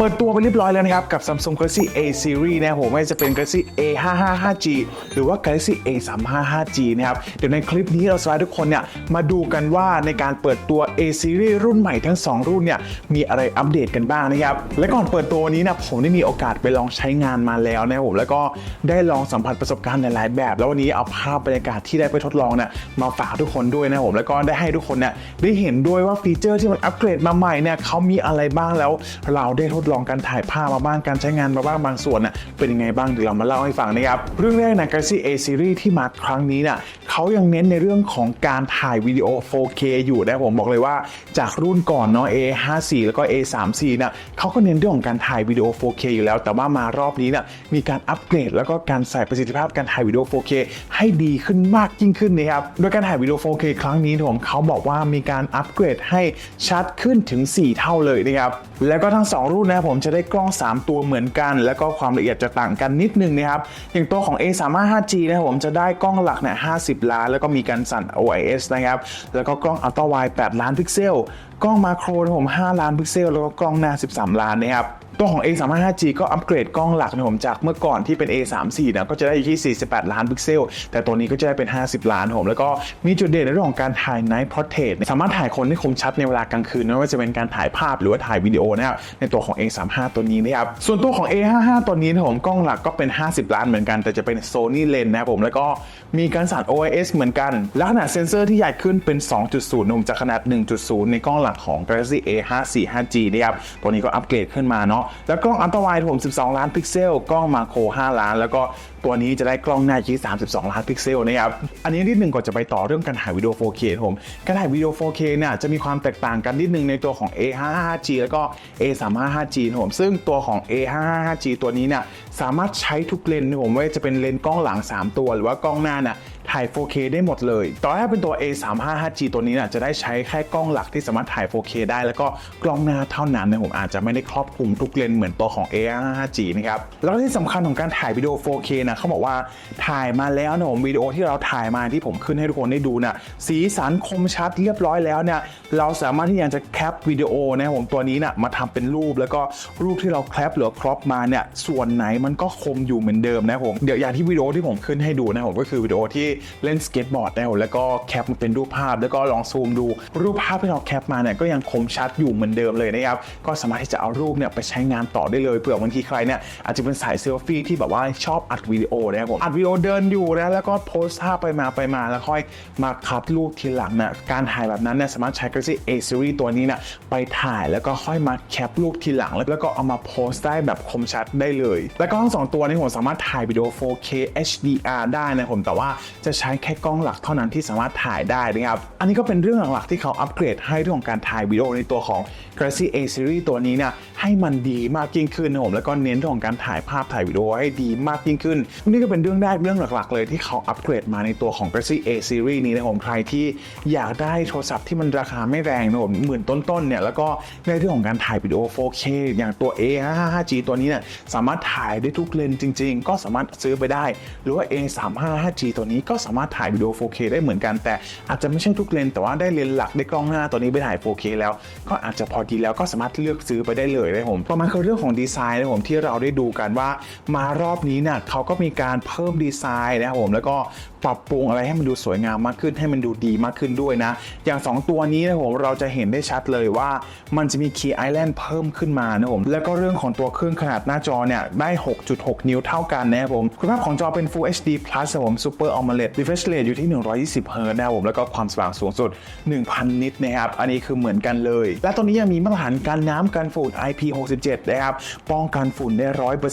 เปิดตัวไปเรียบร้อยแล้วนะครับ กับ Samsung Galaxy A Series นะครับผมไม่ว่าจะเป็น Galaxy A 5 5 5 G หรือว่า Galaxy A 3 5 5 G นะครับ เดี๋ยวในคลิปนี้เราจะให้ทุกคนเนี่ยมาดูกันว่าในการเปิดตัว A Series รุ่นใหม่ทั้ง 2 รุ่นเนี่ยมีอะไรอัปเดตกันบ้างนะครับ และก่อนเปิดตัวนี้นะผมได้มีโอกาสไปลองใช้งานมาแล้วนะครับผมแล้วก็ได้ลองสัมผัสประสบการณ์หลาย ๆ แบบ แล้ววันนี้เอาภาพบรรยากาศที่ได้ไปทดลองเนี่ยมาฝากทุกคนด้วยนะครับผมแล้วก็ได้ให้ทุกคนเนี่ยได้เห็นด้วยว่าฟีเจอร์ที่มันอัปเกรดมาใหม่เนี่ยเขามีอะไรบ้างแล้วเราได้ทดลองการถ่ายภาพมาบ้างการใช้งานมาบ้างบางส่วนน่ะเป็นยังไงบ้างเดี๋ยวเรามาเล่าให้ฟังนะครับเรื่องแรกนะ Galaxy A Series ที่มาครั้งนี้เนี่ยเขายังเน้นในเรื่องของการถ่ายวิดีโอ 4K อยู่นะผมบอกเลยว่าจากรุ่นก่อนเนาะ A54 แล้วก็ A34 เนี่ยเขาก็เน้นเรื่องของการถ่ายวิดีโอ 4K อยู่แล้ว แต่ว่ามารอบนี้เนี่ยมีการอัปเกรด แล้วก็การใส่ประสิทธิภาพการถ่ายวิดีโอ 4K ให้ดีขึ้นมากยิ่งขึ้นนะครับโดยการถ่ายวิดีโอ 4K ครั้งนี้ผมเขาบอกว่ามีการอัปเกรดให้ชัดขึ้นถึง 4 เท่าเลยนะครับแล้วก็ทั้ง 2 รุ่นนะครับผมจะได้กล้อง 3 ตัวเหมือนกัน แล้วก็ความละเอียดจะต่างกันนิดนึงนะครับอย่างตัวของ A35 5G นะครับผมจะได้กล้องหลักเนี่ย50 ล้าน แล้วก็มีการสั่น OIS นะครับแล้วก็กล้องอัลตร้าไวด์8ล้านพิกเซล กล้องมาโครผม 5 ล้านพิกเซล แล้วก็กล้องหน้า 13 ล้านนะครับตัวของ A35 5G ก็อัปเกรดกล้องหลักนะผมจากเมื่อก่อนที่เป็น A34 นะก็จะได้อยู่ที่ 48 ล้านพิกเซล แต่ตัวนี้ก็จะได้เป็น 50 ล้านผม แล้วก็มีจุดเด่นในเรื่องของการถ่าย Night Portrait สามารถถ่ายคนได้คมชัดในเวลากลางคืนไม่ว่าจะเป็นการถ่ายภาพหรือว่าถ่ายวิดีโอนะครับในตัวของ A35 ตัวนี้นะครับส่วนตัวของ A55 ตัวนี้นะผมกล้องหลักก็เป็น 50 ล้านเหมือนกันแต่จะเป็น Sony lens นะครับผมแล้วก็มีการสั่น OIS เหมือนกันและขนาดเซนเซอร์ที่ใหญ่ขึ้นเป็น 2.0นะผมจากขนาด 1.0 ในกล้องหลักของ Galaxy A545G นะครับ ตัวนี้ก็อัปเกรดขึ้นมาเนาะ แล้วกล้องอัลตร้าไวด์ผม 12 ล้านพิกเซล กล้องมาโคร 5 ล้าน แล้วก็ตัวนี้จะได้กล้องหน้าที่32 ล้านพิกเซลนะครับอันนี้นิดหนึ่งก่อนจะไปต่อเรื่องการถ่ายวิดีโอ 4K ผมการถ่ายวิดีโอ 4K เนี่ยจะมีความแตกต่างกันนิดนึงในตัวของ A55G แล้วก็ A355G ผมซึ่งตัวของ A55G ตัวนี้เนี่ยสามารถใช้ทุกเลนส์นะผมไม่ว่าจะเป็นเลนส์กล้องหลัง 3 ตัวหรือว่ากล้องหน้าน่ะถ่าย 4K ได้หมดเลย ต่อให้เป็นตัว A355G ตัวนี้นะจะได้ใช้แค่กล้องหลักที่สามารถถ่าย 4K ได้ แล้วก็กล้องหน้าเท่านั้นนะผมอาจจะไม่ได้ครอบคลุมทุกเลนส์เหมือนตัวของ A55G นะครับ แล้วที่สำคัญของการถ่ายวิดีโอ 4K นะเขาบอกว่าถ่ายมาแล้วนะผมวิดีโอที่เราถ่ายมาที่ผมขึ้นให้ทุกคนได้ดูเนะสีสันคมชัดเรียบร้อยแล้วเนี่ยเราสามารถที่จะแคปวิดีโอนะผมตัวนี้เนะมาทำเป็นรูปแล้วก็รูปที่เราแคปหรือครอปมาเนี่ยส่วนไหนมันก็คมอยู่เหมือนเดิมนะผมเดี๋ยวอย่างที่วิดีโอที่ผมขึ้นให้ดูนะผมก็คือวิดีโอที่เล่นสเก็ตบอร์ดนะผมแล้วก็แคปมาเป็นรูปภาพ แล้วก็ลองซูมดูรูปภาพที่เราแคปมาเนี่ยก็ยังคมชัดอยู่เหมือนเดิมเลยนะครับก็สามารถที่จะเอารูปเนี่ยไปใช้งานต่อได้เลยเผื่อบางทีใครเนี่ยอาจจะเป็นสายเซลฟี่ที่แบบว่าชอบอัดวิดีโอนะครับผมอัดวิดีโอเดินอยู่นะแล้วก็โพสท่าไปมาไปมาแล้วค่อยมาคัดรูปทีหลังนะการถ่ายแบบนั้นเนี่ยสามารถใช้ Galaxy A Series ตัวนี้เนี่ยไปถ่ายแล้วก็ค่อยมาแคปรูปทีหลัง แล้วก็เอามาโพสต์ได้แบบคมชัดได้เลย แล้วก็ทั้งสองตัวนี้ผมสามารถถ่ายวิดีโอ 4K HDR ได้นะผมแต่ว่าจะใช้แค่กล้องหลักเท่านั้นที่สามารถถ่ายได้นะครับอันนี้ก็เป็นเรื่องหลักๆที่เขาอัปเกรดให้เรื่องของการถ่ายวิดีโอในตัวของ Galaxy A Series ตัวนี้เนี่ยให้มันดีมากยิ่งขึ้นนะผมแล้วก็เน้นเรื่องของการถ่ายภาพถ่ายวิดีโอให้ดีมากยิ่งขึ้นนี่ก็เป็นเรื่องแรกเรื่องหลักๆ เลยที่เขาอัปเกรดมาในตัวของ Galaxy A Series นี้นะผมใครที่อยากได้โทรศัพท์ที่มันราคาไม่แรงนะผมหมื่นต้นๆเนี่ยแล้วก็ในเรื่องของการถ่ายวิดีโอ 4K อย่างตัว A55G ตัวนี้เนี่ยสามารถถ่ายได้ทุกเลนจริง ๆ ก็สามารถซื้อไปได้ หรือว่า A355G ตัวนี้ก็สามารถถ่ายวิดีโอ 4K ได้เหมือนกัน แต่อาจจะไม่ใช่ทุกเลนแต่ว่าได้เลนหลักได้กล้องหน้าตัวนี้ไปถ่าย 4K แล้ว ก็อาจจะพอดีแล้วก็สามารถเลือกซื้อไปได้เลยนะผมประมาณคือเรื่องของดีไซน์นะผมที่เราได้ดูกันว่ามารอบนี้เนี่ยเขาก็มีการเพิ่มดีไซน์นะครับผมแล้วก็ปรับปรุงอะไรให้มันดูสวยงามมากขึ้นให้มันดูดีมากขึ้นด้วยนะ อย่าง 2 ตัวนี้นะผมเราจะเห็นได้ชัดเลยว่ามันจะมี Key Island เพิ่มขึ้นมานะผมแล้วก็เรื่องของตัวเครื่องขนาดหน้าจอเนี่ยได้ 6.6 นิ้วเท่ากันนะครับผมคุณภาพของจอเป็น Full HD Plus ผม Super AMOLED refresh rate อยู่ที่ 120 Hz นะครับผมแล้วก็ความสว่างสูงสุด 1,000 นิตนะครับอันนี้คือเหมือนกันเลย และตัวนี้ยังมีมาตรฐานการน้ำกันฝุ่น IP67 นะครับป้องกันฝุ่นได้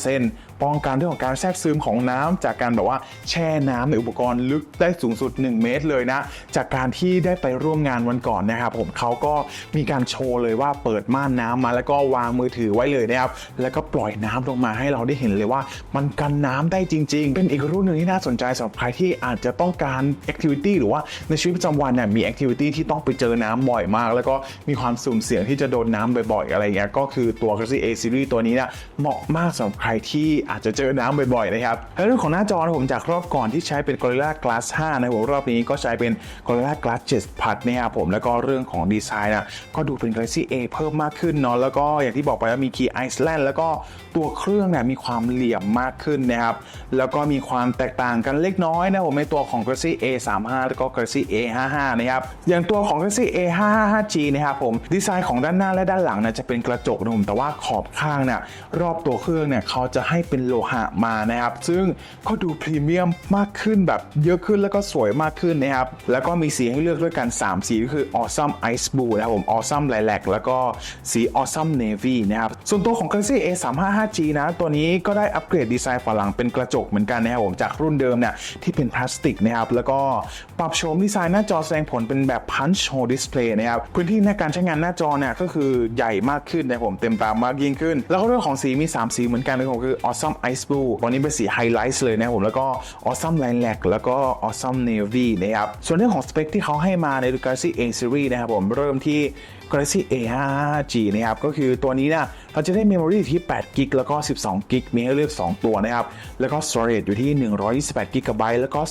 100%ป้องกันเรื่องของการแทรกซึมของน้ำจากการแบบว่าแช่น้ำในอุปกรณ์ลึกได้สูงสุด 1 เมตรเลยนะ จากการที่ได้ไปร่วมงานวันก่อนนะครับผมเขาก็มีการโชว์เลยว่าเปิดม่านน้ำมาแล้วก็วางมือถือไว้เลยนะครับแล้วก็ปล่อยน้ำลงมาให้เราได้เห็นเลยว่า มันกันน้ำได้จริง ๆ เป็นอีกรุ่นหนึ่งที่น่าสนใจสำหรับใครที่อาจจะต้องการแอคทิวิตี้หรือว่าในชีวิตประจำวันเนี่ยมีแอคทิวิตี้ที่ต้องไปเจอน้ำบ่อยมาก แล้วก็มีความสุ่มเสี่ยงที่จะโดนน้ำบ่อยๆอะไรเงี้ยก็คือตัว Galaxy A Series ตัวนี้เนี่ยเหมาะมากสำหรับใครที่อาจจะเจอน้ำบ่อยๆนะครับแล้วเรื่องของหน้าจอผมจากรอบก่อนที่ใช้เป็น Gorilla Gorilla Glass 5 นะครับรอบนี้ก็ใช้เป็น Gorilla Glass 7 Plus นะครับผมแล้วก็เรื่องของดีไซน์นะก็ดูเป็น Galaxy A เพิ่มมากขึ้นเนาะแล้วก็อย่างที่บอกไปว่ามี Key Iceland แล้วก็ตัวเครื่องเนี่ยมีความเหลี่ยมมากขึ้นนะครับแล้วก็มีความแตกต่างกันเล็กน้อยนะผมในตัวของ Galaxy A35 แล้วก็ Galaxy A55 นะครับอย่างตัวของ Galaxy A55G นะครับผมดีไซน์ของด้านหน้าและด้านหลังนี่ยจะเป็นกระจกนะผมแต่ว่าขอบข้างเนี่ยรอบตัวเครื่องเนี่ยเขาจะให้เป็นโลหะมานะครับซึ่งก็ดูพรีเมียมมากขึ้นแบบเยอะขึ้นแล้วก็สวยมากขึ้นนะครับ แล้วก็มีสีให้เลือกด้วยกัน 3 สีก็คือ Awesome Ice Blue นะครับผม Awesome Lilac แล้วก็สี Awesome Navy นะครับ ส่วนตัวของ Galaxy A35 5G นะ ตัวนี้ก็ได้อัปเกรดดีไซน์ฝาหลังเป็นกระจกเหมือนกันนะครับผม จากรุ่นเดิมเนี่ยที่เป็นพลาสติกนะครับ แล้วก็ปรับโฉมดีไซน์หน้าจอแสดงผลเป็นแบบ Punch Hole Display นะครับ พื้นที่ในการใช้งานหน้าจอเนี่ยก็คือใหญ่มากขึ้นนะครับผม เต็มตามากยิ่งขึ้น แล้วก็เรื่องของสีมี 3 สีเหมือนกันนะครับผมคือ Awesome Ice Blue ตัวนี้เป็นสีไฮไลท์เลยนะครับผม แล้วก็ Awesome Lilac แล้วก็ Awesome Navy นะครับ ส่วนเรื่องของสเปคที่เขาให้มาใน Galaxy A Series นะครับผมเริ่มที่ Galaxy A55G นะครับก็คือตัวนี้เนี่ยเราจะได้เมมโมรีที่8 g b แล้วก็ 12 g b มีให้เลือก 2 ตัวนะครับ แล้วก็ storage อยู่ที่ 128 g b แล้วก็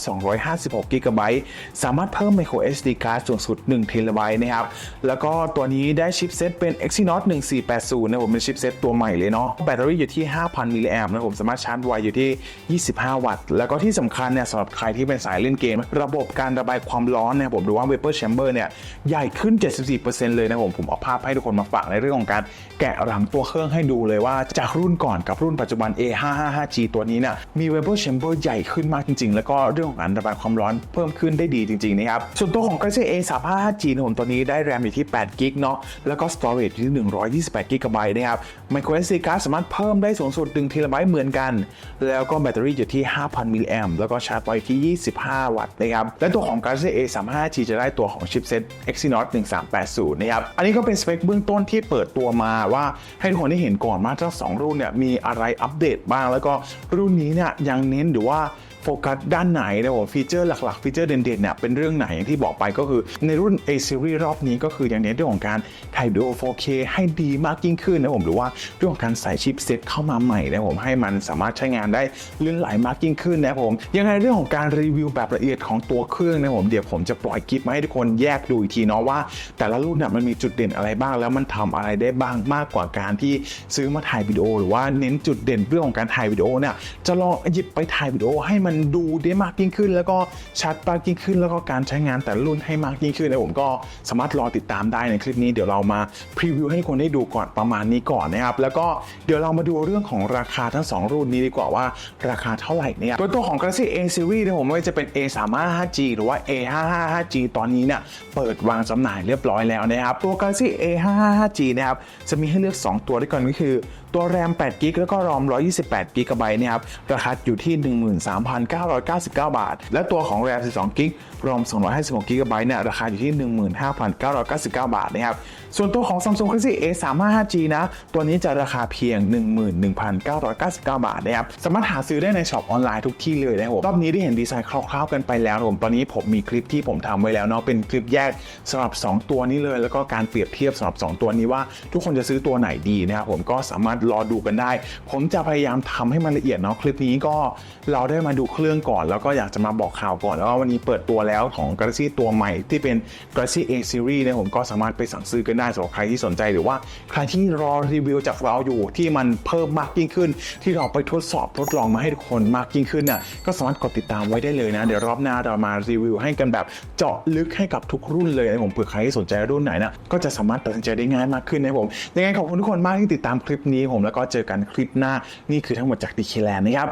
256 g b สามารถเพิ่ม micro SD card สูงสุด1 t b นะครับ แล้วก็ตัวนี้ได้ชิปเซตเป็น Exynos 1480 นะผมเป็นชิปเซตตัวใหม่เลยเนาะแบตเตอรี่อยู่ที่ 5,000 มิลลิแอมป์นะผมสามารถชาร์จไวอยู่ที่ 25 วัตต์ แล้วก็ที่สำคัญเนี่ยสำหรับใครที่เป็นสายเล่นเกม ระบบการระบายความร้อนนี่ยผมดูว่า Vapor Chamber เนี่ยใหญ่ขึ้น 74%เลยนะผมผมเอาภาพให้ทุกคนมาฝากในเรื่องของการแกะหลังตัวเครื่องให้ดูเลยว่าจากรุ่นก่อนกับรุ่นปัจจุบัน A555G ตัวนี้เนี่ยมี Vapor Chamber ใหญ่ขึ้นมากจริง ๆ แล้วก็เรื่องของการระบายความร้อนเพิ่มขึ้นได้ดีจริงๆนะครับส่วนตัวของ Galaxy A355G นะผมตัวนี้ได้แรมอยู่ที่8 g b เนาะแล้วก็ storage อยู่ที่128 g b นะครับ Micro SD card สามารถเพิ่มได้สูงสุด1 t b เหมือนกัน แล้วก็แบตเตอรี่อยู่ที่ 5,000มิลลิแอมป์แล้วก็ชาร์จไวที่25 วัตต์นะครับและตัวของ Galaxy A35G จะได้ตัวของชิปเซ็ต Exynos 1380นะครับอันนี้ก็เป็นสเปคเบื้องต้นที่เปิดตัวมาว่าให้ทุกคนได้เห็นก่อนว่าทั้งสองรุ่นเนี่ยมีอะไรอัปเดตบ้าง แล้วก็รุ่นนี้เนี่ยยังเน้นหรือว่า โฟกัสด้านไหนนะผมฟีเจอร์หลักๆฟีเจอร์เด่นๆเนี่ยเป็นเรื่องไหนอย่างที่บอกไปก็คือในรุ่น A series รอบนี้ก็คืออย่างเน้นเรื่องของการถ่ายวิดีโอ 4K ให้ดีมากยิ่งขึ้นนะผมหรือว่าเรื่องของการใส่ชิปเซ็ตเข้ามาใหม่นะผมให้มันสามารถใช้งานได้ลื่นไหลมากยิ่งขึ้นนะผมยังไงเรื่องของการรีวิวแบบละเอียดของตัวเครื่องนะผมเดี๋ยวผมจะปล่อยคลิปมาให้ทุกคนแยกดูอีกทีเนาะว่า แต่ละรุ่นเนี่ยมันมีจุดเด่นอะไรบ้าง แล้วมันทำอะไรได้บ้างมากกว่าการที่ซื้อมาถ่ายวิดีโอ หรือว่าเน้นจุดเด่นเรื่องของการถ่ายวิดีโอเนี่ยจะลองหยิบไปถ่ายวิดีโอให้มันดูได้มากยิ่งขึ้น แล้วก็ชัดมากยิ่งขึ้น แล้วก็การใช้งานแต่รุ่นให้มากยิ่งขึ้นนะผมก็สามารถรอติดตามได้ในคลิปนี้เดี๋ยวเรามาพรีวิวให้ทุกคนได้ดูก่อนประมาณนี้ก่อนนะครับแล้วก็เดี๋ยวเรามาดูเรื่องของราคาทั้งสองรุ่นนี้ดีกว่าว่าราคาเท่าไหร่เนี่ยตัวตัวของ Galaxy A series นะผมไม่ว่าจะเป็น A355G หรือว่า A555G ตอนนี้เนี่ยเปิดวางจำหน่ายเรียบร้อยแล้วนะครับตัว Galaxy A555G นะครับจะมีให้เลือก 2 ตัวด้วยกันก็คือ ตัวแรม8กิกแล้วก็รอม128กิกะไบต์นี่ครับราคาอยู่ที่ 13,999 บาท และตัวของแรม12กิก รอม256กิกะไบต์เนี่ยราคาอยู่ที่ 15,999 บาทนะครับส่วนตัวของ Samsung Galaxy A35 5G นะ ตัวนี้จะราคาเพียง 11,999 บาทนะครับสามารถหาซื้อได้ในช็อปออนไลน์ทุกที่เลยนะครับรอบนี้ได้เห็นดีไซน์คร่าวๆกันไปแล้วนะครับผมตอนนี้ผมมีคลิปที่ผมทำไว้แล้วเนาะเป็นคลิปแยกสำหรับ 2 ตัวนี้เลย แล้วก็การเปรียบเทียบสำหรับ 2 ตัวนี้ว่าทุกคนจะซื้อตัวไหนดีนะครับผมก็สามารถรอดูกันได้ ผมจะพยายามทำให้มันละเอียดเนาะคลิปนี้ก็เราได้มาดูเครื่องก่อน แล้วก็อยากจะมาบอกข่าวก่อนแล้วว่าวันนี้เปิดตัวแล้วของ Galaxy ตัวใหม่ที่เป็น Galaxy A Series นะผมก็สามารถไปสั่งซื้อกันได้สำหรับใครที่สนใจหรือว่าใครที่รอรีวิวจากเราอยู่ที่มันเพิ่มมากยิ่งขึ้น ที่เราไปทดสอบทดลองมาให้ทุกคนมากยิ่งขึ้นน่ะก็สามารถกดติดตามไว้ได้เลยนะ เดี๋ยวรอบหน้าเรามารีวิวให้กันแบบเจาะลึกให้กับทุกรุ่นเลยนะผมเผื่อใครที่สนใจรุ่นไหนนะก็จะสามารถตัดสินใจได้ง่ายมากขึ้นนะผมยังไงขอบคุณทุกคนมากที่ติดตามคลิปนี้ผมแล้วก็เจอกันคลิปหน้านี่คือทั้งหมดจากดีเคแลนนะครับ